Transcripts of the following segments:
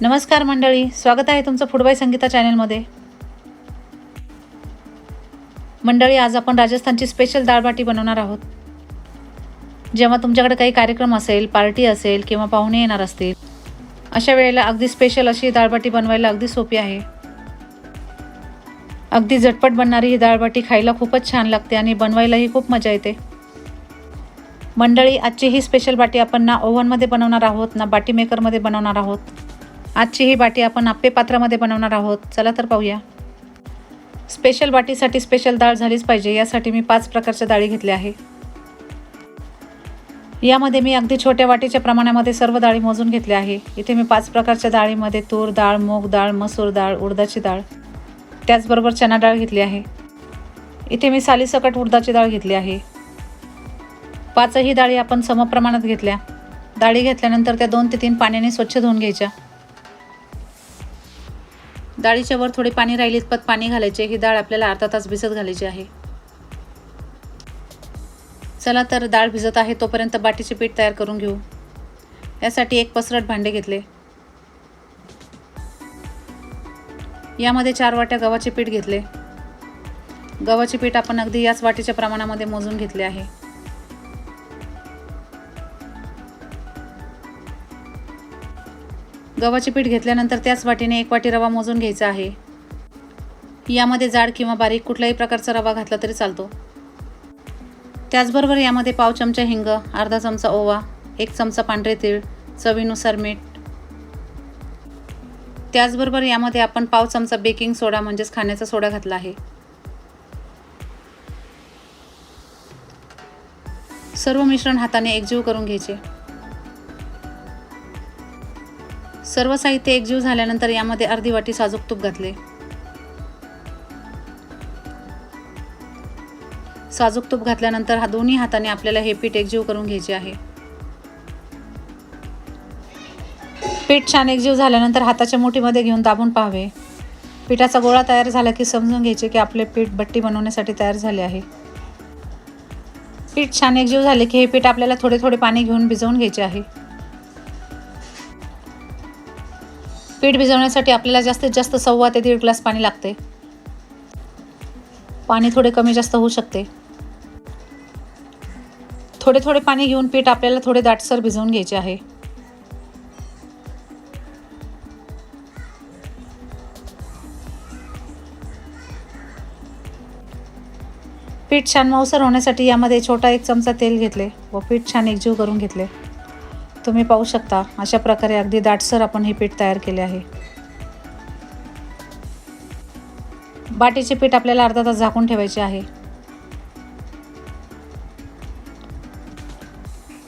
नमस्कार मंडळी स्वागत आहे तुमचं फुडबाई संगीता चॅनलमध्ये. मंडळी आज आपण राजस्थानची स्पेशल दाळबाटी बनवणार आहोत. जेव्हा तुमच्याकडे काही कार्यक्रम असेल पार्टी असेल किंवा पाहुणे येणार असतील अशा वेळेला अगदी स्पेशल अशी दाळबाटी बनवायला अगदी सोपी आहे. अगदी झटपट बनणारी ही दाळबाटी खायला खूपच छान लागते आणि बनवायलाही खूप मजा येते. मंडळी आजची ही स्पेशल बाटी आपण ना ओव्हनमध्ये बनवणार आहोत ना बाटी मेकरमध्ये बनवणार आहोत. आजची ही बाटी आपण आप्पे पात्रामध्ये बनवणार आहोत. चला तर पाहूया. स्पेशल बाटीसाठी स्पेशल डाळ झालीच पाहिजे यासाठी मी पाच प्रकारच्या डाळी घेतल्या आहे. यामध्ये मी अगदी छोट्या वाटीच्या प्रमाणामध्ये सर्व डाळी मोजून घेतल्या आहे. इथे मी पाच प्रकारच्या डाळीमध्ये तूर डाळ मूग डाळ मसूर डाळ उडदाची डाळ त्याचबरोबर चना डाळ घेतली आहे. इथे मी सालीसकट उडदाची डाळ घेतली आहे. पाचही डाळी आपण समप्रमाणात घेतल्या. डाळी घेतल्यानंतर त्या दोन ते तीन पाण्याने स्वच्छ धुवून घ्यायच्या. डाळीच्या वर थोडे पाणी राहिले इतपत पाणी घालायचे. ही डाळ आपल्याला अर्धा तास भिजत घालायची आहे. चला तर डाळ भिजत आहे तोपर्यंत बाटीचे पीठ तयार करून घेऊ. यासाठी एक पसरट भांडे घेतले. यामध्ये चार वाट्या गव्हाचे पीठ घेतले. गव्हाचे पीठ आपण अगदी याच वाटीच्या प्रमाणामध्ये मोजून घेतले आहे. गव्हाचे पीठ घेतल्यानंतर त्याच वाटीने एक वाटी रवा मोजून घ्यायचा आहे. यामध्ये जाड किंवा बारीक कुठल्याही प्रकारचा रवा घातला तरी चालतो. त्याचबरोबर यामध्ये पाव चमचा हिंग अर्धा चमचा ओवा एक चमचा पांढरे तीळ चवीनुसार मीठ. त्याचबरोबर यामध्ये आपण पाव चमचा बेकिंग सोडा म्हणजेच खाण्याचा सोडा घातला आहे. सर्व मिश्रण हाताने एकजीव करून घ्यायचे. सर्व साहित्य एकजीव झाल्यानंतर यामध्ये अर्धी वाटी साजूक तूप घातले. साजूक तूप घातल्यानंतर हा दोन्ही हाताने आपल्याला हे पीठ एकजीव करून घ्यायचे आहे. पीठ छान एकजीव झाल्यानंतर हाताच्या मुठीमध्ये घेऊन दाबून पाहावे. पिठाचा गोळा तयार झाला की समजून घ्यायचे की आपले पीठ बट्टी बनवण्यासाठी तयार झाले आहे. पीठ छान एकजीव झाले की हे पीठ आपल्याला थोडे थोडे पाणी घेऊन भिजवून घ्यायचे आहे. पीठ भिजवण्यासाठी आपल्याला जास्तीत जास्त सव्वा ते दीड ग्लास पाणी लागते. पाणी थोडे कमी जास्त होऊ शकते. थोडे थोडे पाणी घेऊन पीठ आपल्याला थोडे दाटसर भिजवून घ्यायचे आहे. पीठ छान मऊसर होण्यासाठी यामध्ये छोटा एक चमचा तेल घेतले व पीठ छान एकजीव करून घेतले. तुम्ही पाहू शकता. अशा प्रकारे अगदी दाटसर आपण हे पीठ तयार केले आहे. बाटीचे पीठ आपल्याला अर्धा तास झाकून ठेवायचे आहे.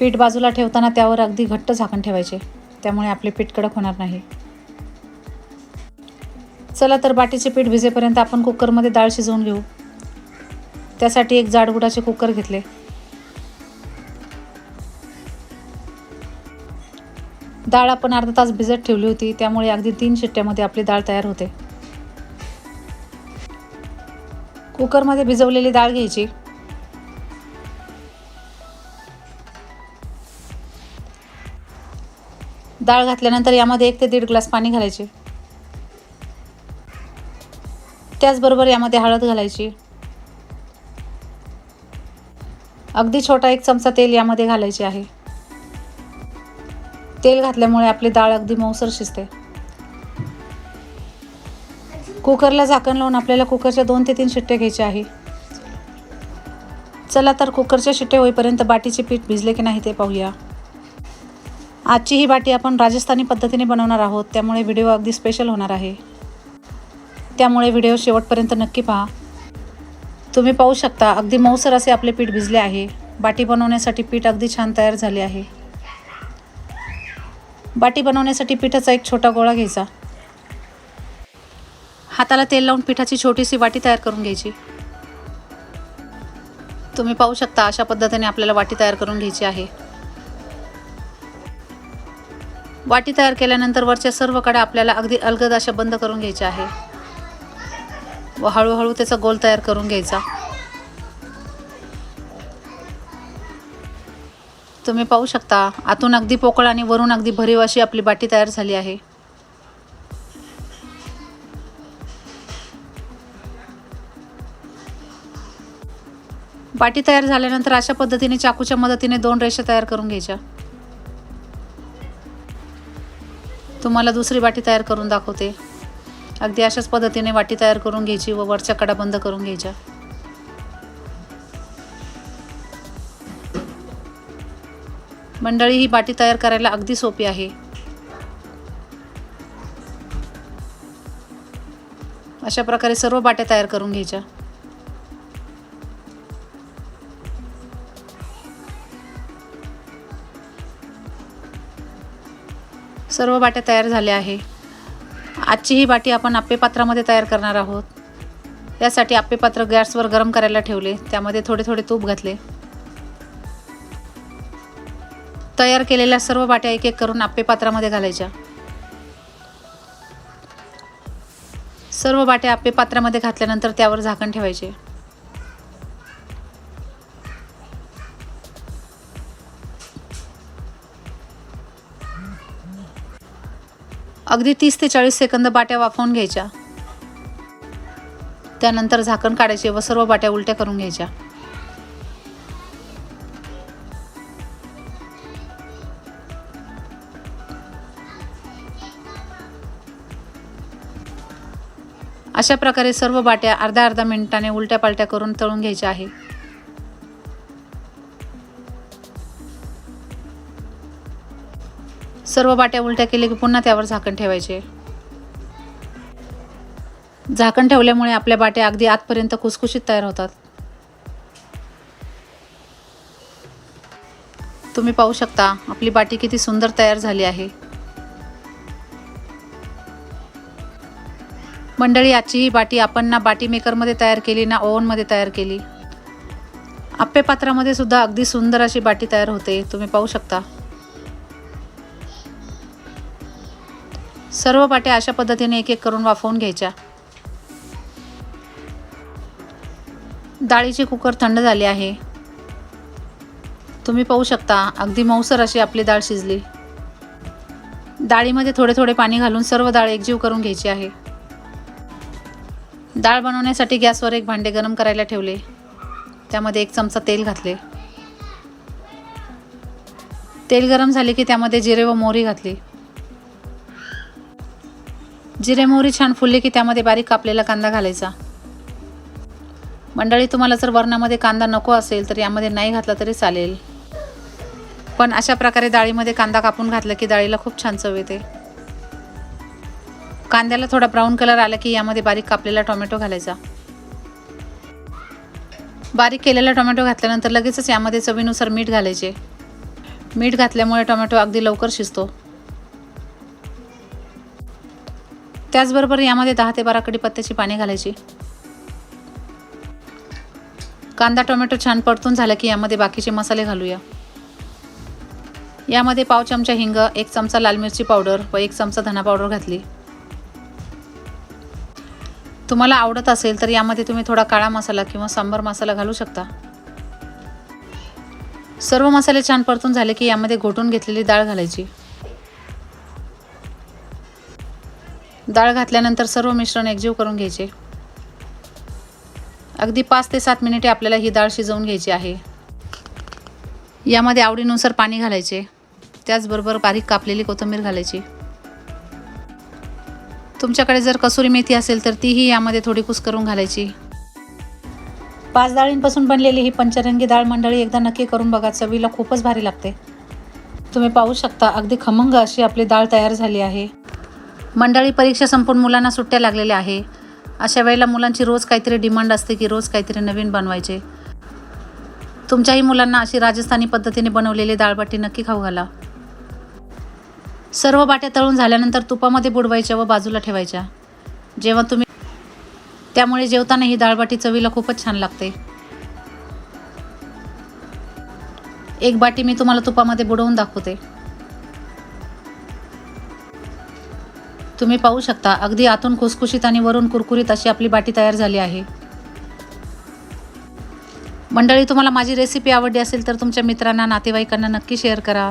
पीठ बाजूला ठेवताना त्यावर अगदी घट्ट झाकण ठेवायचे. त्यामुळे आपले पीठ कडक होणार नाही. चला तर बाटीचे पीठ भिजेपर्यंत आपण कुकरमध्ये डाळ शिजवून घेऊ. त्यासाठी एक जाडबुडाचे कुकर घेतले. डाळ आपण अर्धा तास भिजत ठेवली होती त्यामुळे अगदी तीन शिट्ट्यामध्ये आपली डाळ तयार होते. कुकरमध्ये भिजवलेली डाळ घ्यायची. डाळ घातल्यानंतर यामध्ये एक ते दीड ग्लास पाणी घालायचे. त्याचबरोबर यामध्ये हळद घालायची. अगदी छोटा एक चमचा तेल यामध्ये घालायचे आहे. तेल घातल्यामुळे आपली डाळ अगदी मऊसर शिजते. कुकरला झाकण लावून आपल्याला कुकरच्या दोन ते तीन शिट्ट्या घ्यायच्या आहे. चला तर कुकरच्या शिट्ट्या होईपर्यंत बाटीचे पीठ भिजले की नाही ते पाहूया. आजची ही बाटी आपण राजस्थानी पद्धतीने बनवणार आहोत त्यामुळे व्हिडिओ अगदी स्पेशल होणार आहे. त्यामुळे व्हिडिओ शेवटपर्यंत नक्की पहा. तुम्ही पाहू शकता अगदी मऊसर असे आपले पीठ भिजले आहे. बाटी बनवण्यासाठी पीठ अगदी छान तयार झाले आहे. बाटी बनवण्यासाठी पिठाचा एक छोटा गोळा घ्यायचा. हाताला तेल लावून पिठाची छोटीशी वाटी तयार करून घ्यायची. तुम्ही पाहू शकता अशा पद्धतीने आपल्याला वाटी तयार करून घ्यायची आहे. वाटी तयार केल्यानंतर वरच्या सर्व कडा आपल्याला अगदी अलगद अशा बंद करून घ्यायच्या आहे. व हळूहळू त्याचा गोल तयार करून घ्यायचा. तुम्ही पाहू शकता. आतून अगदी पोकळ आणि वरून अगदी भरीव अशी आपली बाटी तयार झाली आहे. बाटी तयार झाल्यानंतर अशा पद्धतीने चाकूच्या मदतीने दोन रेषा तयार करून घ्यायच्या. तुम्हाला दुसरी बाटी तयार करून दाखवते. अगदी अशाच पद्धतीने वाटी तयार करून घ्यायची व वरच्या कडा बंद करून घ्यायच्या. मंडळी ही बाटी तयार करायला अगदी सोपी आहे. अशा प्रकारे सर्व बाट्या तयार करून घ्यायच्या. सर्व बाट्या तयार झाल्या आहे. आजची ही बाटी आपण आप्पे पात्रामध्ये तयार करणार आहोत. यासाठी आप्पे पात्र गॅसवर गरम करायला ठेवले. त्यामध्ये थोडे थोडे तूप घातले. तयार केलेल्या सर्व बाट्या एक एक करून आप्पे पात्रामध्ये घालायच्या. सर्व बाट्या आप्पे पात्रामध्ये घातल्यानंतर त्यावर झाकण ठेवायचे. अगदी तीस ते चाळीस सेकंद बाट्या वाफवून घ्यायच्या. त्यानंतर झाकण काढायचे व सर्व बाट्या उलट्या करून घ्यायच्या. अशा प्रकारे सर्व बाट्या अर्धा अर्धा मिनिटाने उलट्या पालट्या करून तळून घ्यायच्या आहे. सर्व बाट्या उलट्या केले की पुन्हा त्यावर झाकण ठेवायचे. झाकण ठेवल्यामुळे आपल्या बाट्या अगदी आतपर्यंत खुसखुशीत तयार होतात. तुम्ही पाहू शकता आपली बाटी किती सुंदर तयार झाली आहे. मंडळी आजची ही बाटी आपण ना बाटी मेकरमध्ये तयार केली ना ओव्हनमध्ये तयार केली. आप्पे पात्रामध्ये सुद्धा अगदी सुंदर अशी बाटी तयार होते. तुम्ही पाहू शकता. सर्व बाट्या अशा पद्धतीने एक एक करून वाफवून घ्यायच्या. डाळीची कुकर थंड झाली आहे. तुम्ही पाहू शकता अगदी मऊसर अशी आपली डाळ शिजली. डाळीमध्ये थोडे थोडे पाणी घालून सर्व डाळ एकजीव करून घ्यायची आहे. डाळ बनवण्यासाठी गॅसवर एक भांडे गरम करायला ठेवले. त्यामध्ये एक चमचा तेल घातले. तेल गरम झाले की त्यामध्ये जिरे व मोहरी घातली. जिरे मोहरी छान फुलले की त्यामध्ये बारीक कापलेला कांदा घालायचा. मंडळी तुम्हाला जर वरणामध्ये कांदा नको असेल तर यामध्ये नाही घातला तरी चालेल. पण अशा प्रकारे डाळीमध्ये कांदा कापून घातला की डाळीला खूप छान चव येते. कांद्याला थोडा ब्राऊन कलर आला की यामध्ये बारीक कापलेला टोमॅटो घालायचा. बारीक केलेला टोमॅटो घातल्यानंतर लगेचच यामध्ये चवीनुसार मीठ घालायचे. मीठ घातल्यामुळे टोमॅटो अगदी लवकर शिजतो. त्याचबरोबर यामध्ये दहा ते बारा कडीपत्त्याची पाने घालायची. कांदा टोमॅटो छान परतून झाला की यामध्ये बाकीचे मसाले घालूया. यामध्ये पाव चमचा हिंग एक चमचा लाल मिरची पावडर व एक चमचा धना पावडर घातली. तुम्हाला आवडत असेल तर यामध्ये तुम्ही थोडा काळा मसाला किंवा सांबर मसाला घालू शकता. सर्व मसाले छान परतून झाले की यामध्ये घोटून घेतलेली डाळ घालायची. डाळ घातल्यानंतर सर्व मिश्रण एकजीव करून घ्यायचे. अगदी पाच ते सात मिनिटे आपल्याला ही डाळ शिजवून घ्यायची आहे. यामध्ये आवडीनुसार पाणी घालायचे. त्याचबरोबर बारीक कापलेली कोथिंबीर घालायची. तुमच्याकडे जर कसुरी मेथी असेल तर तीही यामध्ये थोडी कुस करून घालायची. पाच डाळींपासून बनलेली ही पंचरंगी डाळ मंडळी एकदा नक्की करून बघा चवीला खूपच भारी लागते. तुम्ही पाहू शकता अगदी खमंग अशी आपली डाळ तयार झाली आहे. मंडळी परीक्षा संपून मुलांना सुट्ट्या लागलेल्या आहे. अशा वेळेला मुलांची रोज काहीतरी डिमांड असते की रोज काहीतरी नवीन बनवायचे. तुमच्याही मुलांना अशी राजस्थानी पद्धतीने बनवलेली डाळबाटी नक्की खाऊ घाला. सर्व बाट्या तळून झाल्यानंतर तुपामध्ये बुडवायच्या व बाजूला ठेवायच्या. जेव्हा तुम्ही त्यामुळे जेवताना ही दाळबाटी चवीला खूपच छान लागते. एक बाटी मी तुम्हाला तुपामध्ये बुडवून दाखवते. तुम्ही पाहू शकता अगदी आतून खुसखुशीत आणि वरून कुरकुरीत अशी आपली बाटी तयार झाली आहे. मंडळी तुम्हाला माझी रेसिपी आवडली असेल तर तुमच्या मित्रांना नातेवाईकांना नक्की शेअर करा.